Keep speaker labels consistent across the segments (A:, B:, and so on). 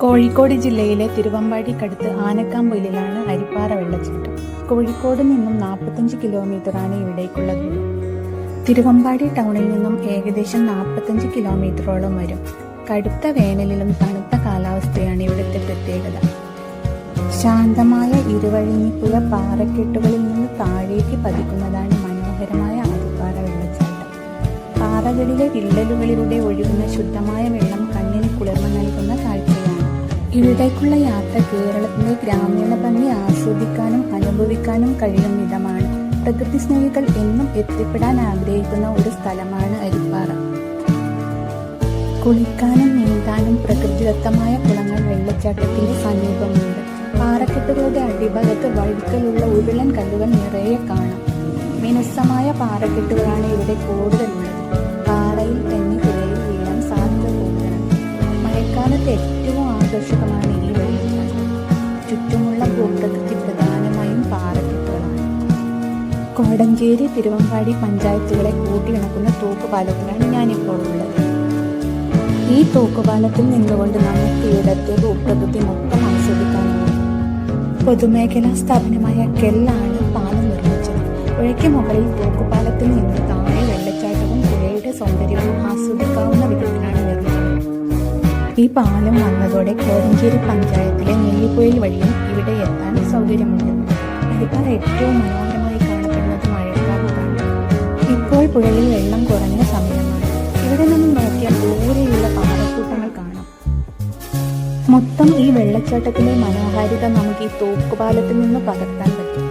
A: കോഴിക്കോട് ജില്ലയിലെ തിരുവമ്പാടിക്കടുത്ത് ആനക്കാമ്പൊയിലാണ് അരിപ്പാറ വെള്ളച്ചാട്ടം. കോഴിക്കോട് നിന്നും നാൽപ്പത്തഞ്ച് കിലോമീറ്ററാണ് ഇവിടേക്കുള്ള ദൂരം. തിരുവമ്പാടി ടൗണിൽ നിന്നും ഏകദേശം നാൽപ്പത്തഞ്ച് കിലോമീറ്ററോളം വരും. കടുത്ത വേനലിലും തണുത്ത കാലാവസ്ഥയാണ് ഇവിടുത്തെ പ്രത്യേകത. ശാന്തമായ ഇരുവഴിഞ്ഞിപ്പുഴ പാറക്കെട്ടുകളിൽ നിന്ന് താഴേക്ക് പതിക്കുന്നതാണ് മനോഹരമായ അരിപ്പാറ വെള്ളച്ചാട്ടം. പാറകളിലെ വിള്ളലുകളിലൂടെ ഒഴുകുന്ന ശുദ്ധമായ വെള്ളം ഇവിടേക്കുള്ള യാത്ര കേരളത്തിലെ ഗ്രാമീണ ഭംഗി ആസ്വദിക്കാനും അനുഭവിക്കാനും കഴിയും വിധമാണ്. പ്രകൃതി സ്നേഹികൾ എന്നും എത്തിപ്പെടാൻ ആഗ്രഹിക്കുന്ന ഒരു സ്ഥലമാണ് അരിപ്പാറ. കുളിക്കാനും നീന്താനും പ്രകൃതിദത്തമായ കുളങ്ങൾ വെള്ളച്ചാട്ടത്തിന്റെ സമീപമുണ്ട്. പാറക്കെട്ടുകളുടെ അടിഭാഗത്ത് വഴുക്കലുള്ള ഉരുളൻ കല്ലുകൾ നിറയെ കാണാം. മിനുസമായ പാറക്കെട്ടുകളാണ് ഇവിടെ കൂടുതലുള്ളത്. കോടഞ്ചേരി തിരുവമ്പാടി പഞ്ചായത്തുകളെ കൂട്ടിയിണക്കുന്ന തൂക്കുപാലത്തിലാണ് ഞാനിപ്പോൾ ഉള്ളത്. ഈ തൂക്കുപാലത്തിൽ നിന്നുകൊണ്ട് നമുക്ക് ഇവിടത്തെ ഭൂപ്രകൃതി മൊത്തം ആസ്വദിക്കാനാണ്. പൊതുമേഖലാ സ്ഥാപനമായ കെല്ലാണ് പാലം നിർമ്മിച്ചത്. പുഴയ്ക്ക് മുകളിൽ തൂക്കുപാലത്തിൽ നിന്ന് താഴെ വെള്ളച്ചാട്ടവും പുഴയുടെ സൗന്ദര്യവും ആസ്വദിക്കാവുന്ന വിധത്തിലാണ് നിർമ്മിച്ചത്. ഈ പാലം വന്നതോടെ കോഴഞ്ചേരി പഞ്ചായത്തിലെ നെല്ലിപ്പുഴയിൽ വഴിയും ഇവിടെ എത്താൻ സൗകര്യമുണ്ട്. അരിപ്പാറ ഏറ്റവും മനോഹരമായി പുഴയിൽ വെള്ളം കുറഞ്ഞ സമയമാണ്. ഇവിടെ നിന്നും നോക്കിയാൽ ദൂരെയുള്ള പാറക്കൂട്ടങ്ങൾ കാണാം. മൊത്തം ഈ വെള്ളച്ചാട്ടത്തിലെ മനോഹാരിത നമുക്ക് ഈ തൂക്കുപാലത്തിൽ നിന്ന് പകർത്താൻ പറ്റും.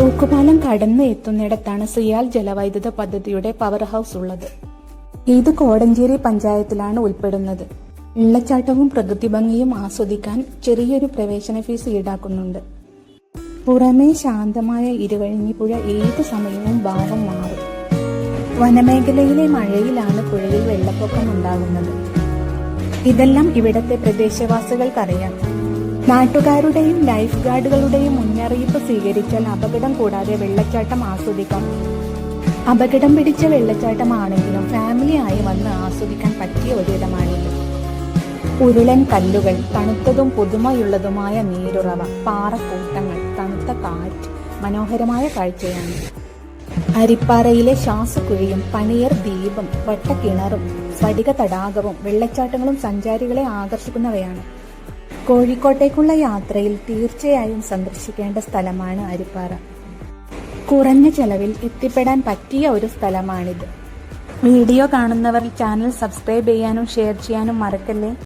A: തൂക്കുപാലം കടന്ന് എത്തുന്നിടത്താണ് സിയാൽ ജലവൈദ്യുത പദ്ധതിയുടെ പവർ ഹൗസ് ഉള്ളത്. ഇത് കോടഞ്ചേരി പഞ്ചായത്തിലാണ് ഉൾപ്പെടുന്നത്. വെള്ളച്ചാട്ടവും പ്രകൃതി ഭംഗിയും ആസ്വദിക്കാൻ ചെറിയൊരു പ്രവേശന ഫീസ് ഈടാക്കുന്നുണ്ട്. പുറമേ ശാന്തമായ ഇരുവഴിഞ്ഞിപ്പുഴ ഏത് സമയവും ഭാവം മാറും. വനമേഖലയിലെ മഴയിലാണ് പുഴയിൽ വെള്ളപ്പൊക്കം ഉണ്ടാകുന്നത്. ഇതെല്ലാം ഇവിടത്തെ പ്രദേശവാസികൾക്കറിയാം. നാട്ടുകാരുടെയും ലൈഫ് ഗാർഡുകളുടെയും മുന്നറിയിപ്പ് സ്വീകരിച്ചാൽ അപകടം കൂടാതെ വെള്ളച്ചാട്ടം ആസ്വദിക്കാം. അപകടം പിടിച്ച വെള്ളച്ചാട്ടമാണെങ്കിലും ആയി വന്ന് ആസ്വദിക്കാൻ പറ്റിയ ഒരിടമാണിത്. ഉരുളൻ കല്ലുകൾ തണുത്തതും പുതുമയുള്ളതുമായ നീരുറവ പാറക്കൂട്ടങ്ങൾ തണുത്ത കാറ്റ് മനോഹരമായ കാഴ്ചയാണ്. അരിപ്പാറയിലെ ശ്വാസക്കുഴിയും പണിയർ ദ്വീപും വട്ടക്കിണറും സ്ഫടിക തടാകവും വെള്ളച്ചാട്ടങ്ങളും സഞ്ചാരികളെ ആകർഷിക്കുന്നവയാണ്. കോഴിക്കോട്ടേക്കുള്ള യാത്രയിൽ തീർച്ചയായും സന്ദർശിക്കേണ്ട സ്ഥലമാണ് അരിപ്പാറ. കുറഞ്ഞ ചെലവിൽ എത്തിപ്പെടാൻ പറ്റിയ ഒരു സ്ഥലമാണിത്. വീഡിയോ കാണുന്നവർ ചാനൽ സബ്സ്ക്രൈബ് ചെയ്യാനും ഷെയർ ചെയ്യാനും മറക്കല്ലേ?